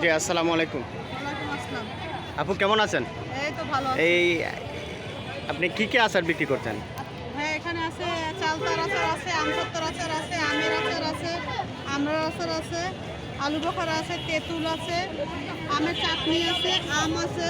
জি আসসালামু আলাইকুম। আসসালাম। আপু কেমন আছেন? এই তো ভালো এই আপনি কি কি আচার বিক্রি করছেন হ্যাঁ এখানে আছে চালতার আচার আছে আমসত্তর আচার আছে আমের আচার আছে আমরার আচার আছে আলু বোখারা আছে তেঁতুল আছে আমের চাটনি আছে আম আছে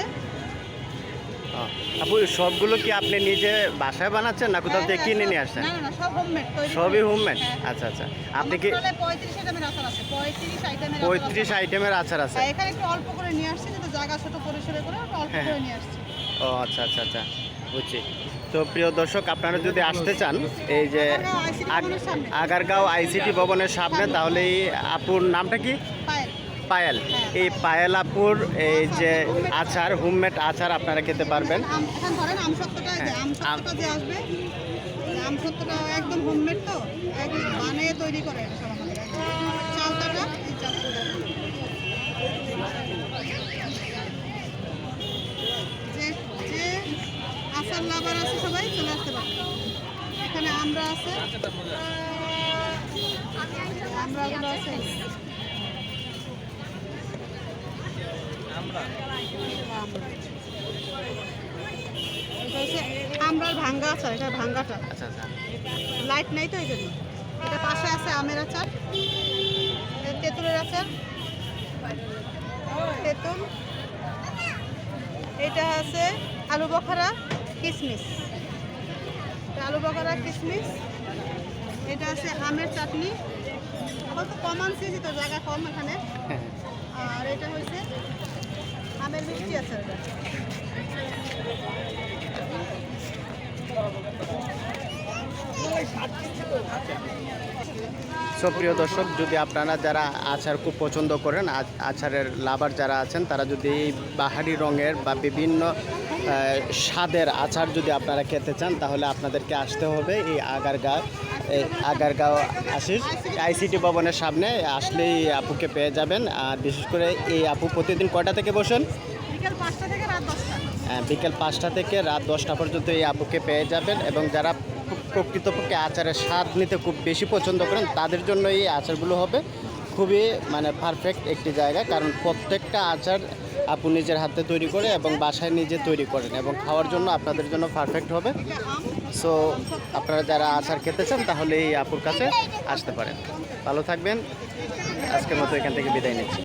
আপু সবগুলো কি আপনি নিজে বাসায় বানাচ্ছেন না কোথাও থেকে হ্যাঁ, কিনে হ্যাঁ, নিয়ে আসছেন? না না না সব হোমমেড তৈরি সবই। হোমমেড হ্যাঁ। আচ্ছা আচ্ছা। আপনি কি পঁয়ত্রিশ আইটেমের আচার আছে পঁয়ত্রিশ আইটেমের আচার পঁয়ত্রিশ আছে। আইটেমের আচার আছে। হ্যাঁ, এখানে একটু অল্প করে নিয়ে আসছি কিন্তু জায়গা ছোট পরিসরে করে অল্প হ্যাঁ, করে হ্যাঁ। নিয়ে আসছি। ও আচ্ছা আচ্ছা আচ্ছা। বুঝছি। তো প্রিয় দর্শক আপনারা যদি আসতে চান এই যে আগারগাঁও আইসিটি ভবনের সামনে। তাহলে এই আপুর নামটা কি? পায়েল। এই পায়েল আপুর এই যে আচার হোমমেড আচার আপনারা খেতে পারবেন। হ্যাঁ, একদম হোমমেড তো বানিয়ে তৈরি করে লাভার আছে সবাই চলে আসতে পারে। এখানে আমরা আছে আমরাগুলো আছে আমরা এটা হচ্ছে আমরার ভাঙ্গা আচার এটা ভাঙ্গাটা। আচ্ছা আচ্ছা। লাইট নেই তো এই জন্য। এটা পাশে আছে আমের আচার তেঁতুলের আচার তেঁতুল। এটা আছে আলু বখারা কিশমিশ এটা আলু বখারা কিশমিশ এটা আছে আমের চাটনি। আবার তো কম আনছি তো জায়গা কম এখানে। হ্যাঁ, আর এটা হচ্ছে আমের মিষ্টি আচার সো প্রিয় দর্শক যদি আপনারা যারা আচার খুব পছন্দ করেন আচারের লাভার যারা আছেন তারা যদি এই বাহারি রঙের বা বিভিন্ন স্বাদের আচার যদি আপনারা খেতে চান তাহলে আপনাদেরকে আসতে হবে এই আগারগাঁও এই আগারগাঁও আশিস। আইসিটি ভবনের সামনে আসলেই আপুকে পেয়ে যাবেন। আর বিশেষ করে এই আপু প্রতিদিন কয়টা থেকে বসেন? বিকেল পাঁচটা থেকে রাত দশটা। বিকেল পাঁচটা থেকে রাত দশটা পর্যন্ত এই আপুকে পেয়ে যাবেন। এবং যারা প্রকৃতপক্ষে আচারের স্বাদ নিতে খুব বেশি পছন্দ করেন, তাদের জন্য এই আচারগুলো হবে। খুবই মানে পারফেক্ট একটি জায়গা, কারণ প্রত্যেকটা আচার আপু নিজের হাতে তৈরি করে এবং বাসায় নিজে তৈরি করেন এবং খাওয়ার জন্য আপনাদের জন্য পারফেক্ট হবে। সো আপনারা যারা আচার খেতে চান তাহলে এই আপুর কাছে আসতে পারেন। ভালো থাকবেন। আজকের মতো এখান থেকে বিদায় নিচ্ছি।